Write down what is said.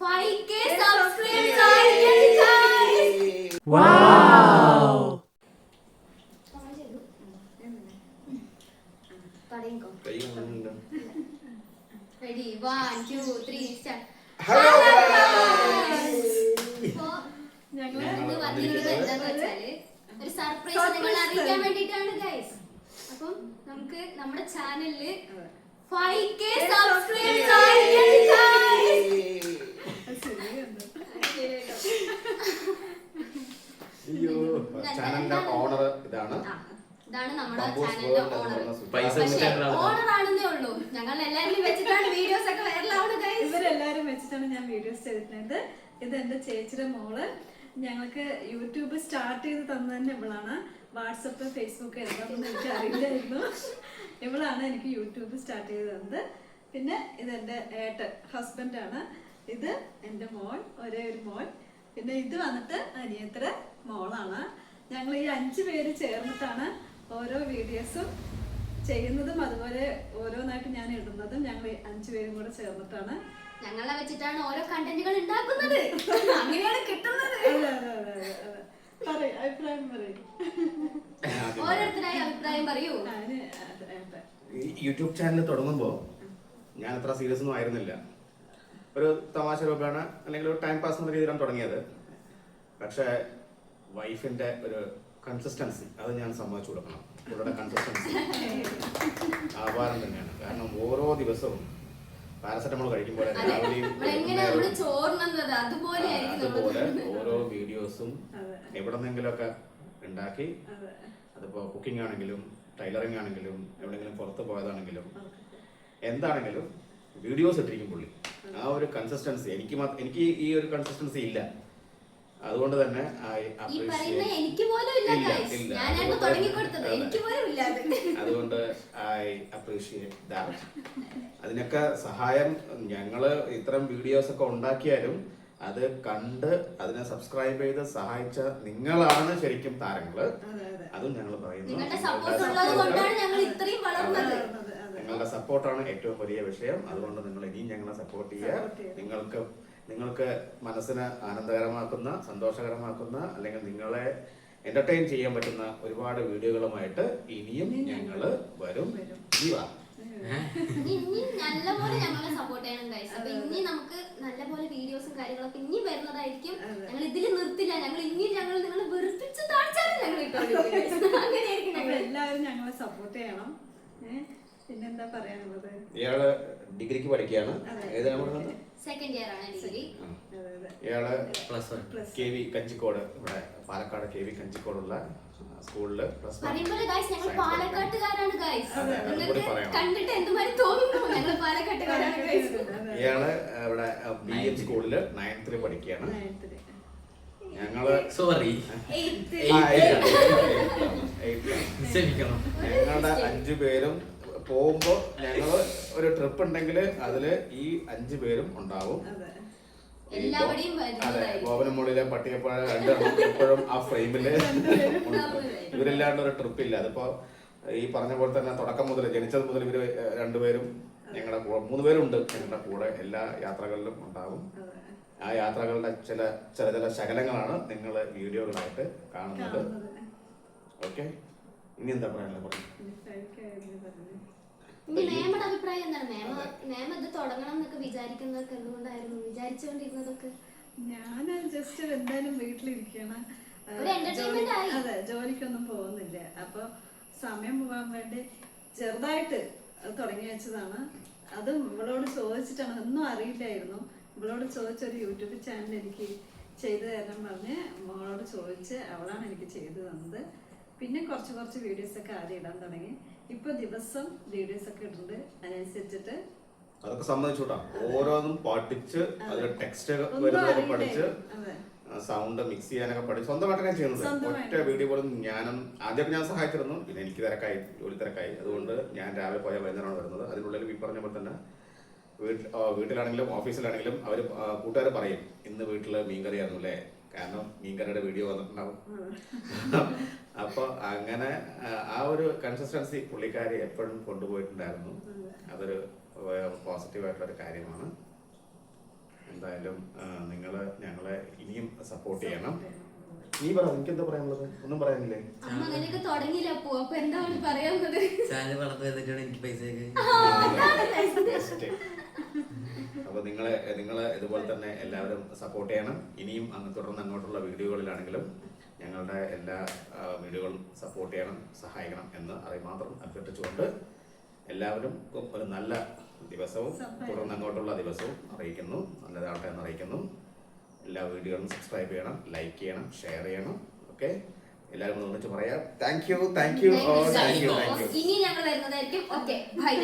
5k subscribers ആയിരിക്കുന്നു guys. തുടങ്ങിക്കോ. കൈ കാണുന്നുണ്ടോ? Ready? One, two, three, start. Hello അപ്പോ ഞങ്ങൾ ഇന്ന് എന്താന്ന് വെച്ചാൽ ഒരു സർപ്രൈസ് നിങ്ങളെ അറിയിക്കാൻ വേണ്ടിയിട്ടാണ് ഗൈസ് അപ്പം നമുക്ക് നമ്മുടെ ചാനലിൽ ഫൈവ് കെ സബ്സ്ക്രൈബേഴ്സ് guys. അയ്യോ ചാനലിന്റെ ഓണർ ഇതാണ്. ഇതാണ് നമ്മുടെ ചാനലിന്റെ ഓണർ. പൈസ ആണെന്നേ ഉള്ളൂ. ഞങ്ങൾ എല്ലാവരും വെച്ചിട്ടാണ് വീഡിയോസ് ഒക്കെ വൈറലാവുന്നത് ഇവരെല്ലാരും വെച്ചിട്ടാണ് ഞാൻ വീഡിയോസ് ചെയ്തിട്ടുണ്ട് ഇത് എന്റെ ചേച്ചിയുടെ മോൾ. ഞങ്ങൾക്ക് യൂട്യൂബ് സ്റ്റാർട്ട് ചെയ്ത് തന്നത് തന്നെ ഇവളാണ്. വാട്സപ്പ് ഫേസ്ബുക്ക് എന്താണെന്ന് എനിക്ക് അറിയില്ലായിരുന്നു. ഇവളാണ് എനിക്ക് യൂട്യൂബ് സ്റ്റാർട്ട് ചെയ്ത് തന്നത്. പിന്നെ ഇത് എന്റെ ഏട്ടൻ ഹസ്ബൻഡാണ് ഇത് എന്റെ മോൾ ഒരേ ഒരു മോൾ. പിന്നെ ഇത് വന്നിട്ട് അനിയത്ര മോളാണ്. ഞങ്ങൾ ഈ അഞ്ച് പേര് ചേർന്നിട്ടാണ് ഓരോ വീഡിയോസും ചെയ്യുന്നതും അതുപോലെ ഓരോന്നായിട്ട് ഞാൻ ഇടുന്നതും ഞങ്ങൾ അഞ്ചു പേരും കൂടെ ചേർന്നിട്ടാണ്. ഞങ്ങളെ വെച്ചിട്ടാണ് ഓരോ കണ്ടന്റുകൾ ഉണ്ടാക്കുന്നത്. അങ്ങനെയാണ് കിട്ടുന്നത്. അഭിപ്രായം പറയ്. ഓരോരുത്തരായി അഭിപ്രായം പറയൂ. യൂട്യൂബ് ചാനൽ തുടങ്ങുമ്പോ ഞാൻ അത്ര സീരിയസ് ഒന്നും ആയിരുന്നില്ല. ഒരു തമാശ രൂപമാണ് അല്ലെങ്കിൽ ഒരു ടൈം പാസ് എന്ന രീതിയിലാണ് തുടങ്ങിയത്. പക്ഷേ വൈഫിന്റെ ഒരു കൺസിസ്റ്റൻസി അത് ഞാൻ സമ്മതിച്ചു കൊടുക്കണം. ഇവരുടെ കൺസിസ്റ്റൻസി ആഭാരം തന്നെയാണ്. കാരണം ഓരോ ദിവസവും പാരസെറ്റമോൾ കഴിക്കുമ്പോൾ അതുപോലെ ഓരോ വീഡിയോസും. എവിടെന്നെങ്കിലുമൊക്കെ ഉണ്ടാക്കി. അതിപ്പോ കുക്കിംഗ് ആണെങ്കിലും ടൈലറിംഗ് ആണെങ്കിലും എവിടെങ്കിലും പുറത്ത് പോയതാണെങ്കിലും എന്താണെങ്കിലും വീഡിയോസ് ഇട്ടിരിക്കും പുള്ളി. ആ ഒരു കൺസിസ്റ്റൻസി എനിക്ക് എനിക്ക് ഈ ഒരു കൺസിസ്റ്റൻസി ഇല്ല. അതുകൊണ്ട് തന്നെ അതുകൊണ്ട് ഐ അപ്രീഷിയേറ്റ് ദാറ്റ് അതിനൊക്കെ സഹായം ഞങ്ങൾ ഇത്തരം വീഡിയോസ് ഒക്കെ ഉണ്ടാക്കിയാലും അത് കണ്ട് അതിനെ സബ്സ്ക്രൈബ് ചെയ്ത് സഹായിച്ച നിങ്ങളാണ് ശരിക്കും താരങ്ങൾ. അതെ, ഞങ്ങൾ പറയുന്നു. നിങ്ങളുടെ നിങ്ങളുടെ സപ്പോർട്ട് ഉള്ളത് ഞങ്ങൾ ഇത്രയും വളർന്നത്. അതെ, അതെ. നിങ്ങളുടെ സപ്പോർട്ടാണ് ഏറ്റവും വലിയ വിഷയം. അതുകൊണ്ട് നിങ്ങൾ ഇനിയും ഞങ്ങളെ സപ്പോർട്ട് ചെയ്യുക. നിങ്ങൾക്ക് നിങ്ങൾക്ക് മനസ്സിന് ആനന്ദകരമാക്കുന്ന സന്തോഷകരമാക്കുന്ന അല്ലെങ്കിൽ നിങ്ങളെ എന്റർടൈൻ ചെയ്യാൻ പറ്റുന്ന ഒരുപാട് വീഡിയോകളുമായിട്ട് ഇനിയും ഞങ്ങൾ വരും. ജീവാ ഇനി ഇനി നല്ലപോലെ ഞങ്ങളെ സപ്പോർട്ട് ചെയ്യണം ഗൈസ് അപ്പൊ ഇനി നമുക്ക് വീഡിയോസും കാര്യങ്ങളൊക്കെ ഇനി വരുന്നതായിരിക്കും. ഞങ്ങൾ ഇതിൽ നിർത്തില്ല. ഞങ്ങൾ ഇനിയും ഞങ്ങൾ നിങ്ങൾ വെറുപ്പിച്ച് താഴ്ചാലും ഞങ്ങൾ. അങ്ങനെയായിരിക്കും ഞങ്ങൾ എല്ലാവരും ഞങ്ങളെ സപ്പോർട്ട് ചെയ്യണം. പിന്നെന്താ പറയാനുള്ളത്? ഇയാൾ ഡിഗ്രിക്ക് പഠിക്കുകയാണ്. സെക്കൻഡ് ഇയർ ആണ് ഡിഗ്രി. ഇയാൾ plus one K V Kanjikode ഇവിടെ പാലക്കാട് കെ വി കഞ്ചിക്കോടുള്ള സ്കൂളിൽ പ്ലസ് ഞങ്ങൾ പാലക്കാട്ടുകാരാണ് ഗൈസ് കണ്ടിട്ട് എന്തുമാതിരി തോന്നുന്നു ഞങ്ങൾ പാലക്കാട്ടുകാരാണ് ഗൈസ്. ഇയാൾ ബി എം സ്കൂളിൽ നയൻത്തിൽ പഠിക്കുകയാണ്. ഞങ്ങൾ സോറി ഞങ്ങളുടെ അഞ്ചു പേരും പോകുമ്പോ ഞങ്ങൾ ഒരു ട്രിപ്പ് ഉണ്ടെങ്കിൽ അതിൽ ഈ അഞ്ചു പേരും ഉണ്ടാവും. അതെ. ഗോപനമുള്ളിലെ പട്ടിയപ്പഴ രണ്ടെണ്ണം എപ്പോഴും ആ ഫ്രെയിമിൽ. ഇവരില്ലാണ്ട് ഒരു ട്രിപ്പ് ഇല്ല. അതിപ്പോ ഈ പറഞ്ഞ പോലെ തന്നെ തുടക്കം മുതൽ ജനിച്ചത് മുതൽ ഇവർ രണ്ടുപേരും ഞങ്ങളുടെ കൂടെ മൂന്ന് പേരുണ്ട്. ഞങ്ങളുടെ കൂടെ എല്ലാ യാത്രകളിലും ഉണ്ടാവും. ആ യാത്രകളുടെ ചില ചില ചില ശകലങ്ങളാണ് നിങ്ങൾ വീഡിയോകളായിട്ട് കാണുന്നത്. ഓക്കെ? ഇനി എന്താ പറയാനുള്ള പറഞ്ഞു ഇനി. അഭിപ്രായം എന്താണ്? മേമ മേമ ഇത് തുടങ്ങണം എന്നൊക്കെ വിചാരിക്കുന്നതൊക്കെ എന്തുകൊണ്ടായിരുന്നു? വിചാരിച്ചുകൊണ്ടിരുന്നതൊക്കെ ഞാൻ ജസ്റ്റ് എന്തായാലും വീട്ടിലിരിക്കണം. അതെ ജോലിക്കൊന്നും പോകുന്നില്ല. അപ്പൊ സമയം പോകാൻ വേണ്ടി ചെറുതായിട്ട് തുടങ്ങി വെച്ചതാണ്. അത് ഇവളോട് ചോദിച്ചിട്ടാണ്. ഒന്നും അറിയില്ലായിരുന്നു. ഇവളോട് ചോദിച്ച ഒരു യൂട്യൂബ് ചാനൽ എനിക്ക് ചെയ്തു തരണം പറഞ്ഞ് മോളോട് ചോദിച്ച് അവളാണ് എനിക്ക് ചെയ്തു തന്നത്. പിന്നെ കുറച്ച് കുറച്ച് വീഡിയോസ് ഒക്കെ ആദ്യം ഇടാൻ തുടങ്ങി. ഇപ്പൊ ദിവസം വീഡിയോസ് ഒക്കെ ഇടുന്നുണ്ട് അതിനനുസരിച്ചിട്ട് അതൊക്കെ സംബന്ധിച്ചോട്ടാ. ഓരോന്നും പഠിച്ച് അതിന്റെ ടെക്സ്റ്റ് വരുന്നതൊക്കെ പഠിച്ച് സൗണ്ട് മിക്സ് ചെയ്യാനൊക്കെ പഠിച്ചു സ്വന്തമായിട്ട് ഞാൻ ചെയ്യുന്നത് ഒറ്റ വീഡിയോ പോലും ഞാനും ആദ്യമൊക്കെ ഞാൻ സഹായിച്ചിരുന്നു. പിന്നെ എനിക്ക് തിരക്കായി ജോലി തിരക്കായി. അതുകൊണ്ട് ഞാൻ രാവിലെ പോയ വൈകുന്നേരമാണ് വരുന്നത്. അതിനുള്ളിൽ ഈ പറഞ്ഞ പോലെ തന്നെ വീട്ടിലാണെങ്കിലും ഓഫീസിലാണെങ്കിലും അവർ കൂട്ടുകാർ പറയും ഇന്ന് വീട്ടിൽ മീൻകറി ആയിരുന്നു അല്ലേ? കാരണം മീൻകറിയുടെ വീഡിയോ വന്നിട്ടുണ്ടാവും. അപ്പോൾ അങ്ങനെ ആ, ആ ഒരു കൺസിസ്റ്റൻസി പുള്ളിക്കാരി എപ്പോഴും കൊണ്ടുപോയിട്ടുണ്ടായിരുന്നു. അതൊരു പോസിറ്റീവായിട്ടുള്ള ഒരു കാര്യമാണ്. എന്തായാലും നിങ്ങൾ ഞങ്ങളെ ഇനിയും സപ്പോർട്ട് ചെയ്യണം. നീ പറ എനിക്ക് എന്താ പറയാനുള്ളത്? ഒന്നും പറയാനില്ലേ? അമ്മ അങ്ങനെയൊക്കെ തുടങ്ങിയില്ല പോ അപ്പൊ എന്താണ് പറയാനുള്ളത്? ചാനൽ വളർന്നു വന്നിട്ടാണ് എനിക്ക് പൈസ അപ്പോൾ നിങ്ങളെ നിങ്ങളെ ഇതുപോലെ തന്നെ എല്ലാവരും സപ്പോർട്ട് ചെയ്യണം. ഇനിയും അങ്ങ് തുടർന്ന് അങ്ങോട്ടുള്ള വീഡിയോകളിലാണെങ്കിലും ഞങ്ങളുടെ എല്ലാ വീഡിയോകളും സപ്പോർട്ട് ചെയ്യണം സഹായിക്കണം എന്ന് അറിയി മാത്രം അഭ്യർത്ഥിച്ചുകൊണ്ട് എല്ലാവരും ഒരു നല്ല ദിവസവും തുടർന്ന് അങ്ങോട്ടുള്ള ദിവസവും അറിയിക്കുന്നു. നല്ലതാവട്ടെ എന്ന് അറിയിക്കുന്നു. എല്ലാ വീഡിയോകളും സബ്സ്ക്രൈബ് ചെയ്യണം ലൈക്ക് ചെയ്യണം ഷെയർ ചെയ്യണം. ഓക്കെ എല്ലാവരും ഒന്ന് ഒന്നിച്ച് പറയാം. Thank you thank you thank you thank you ഇനി ഞങ്ങൾ വരുന്നതായിരിക്കും. Okay bye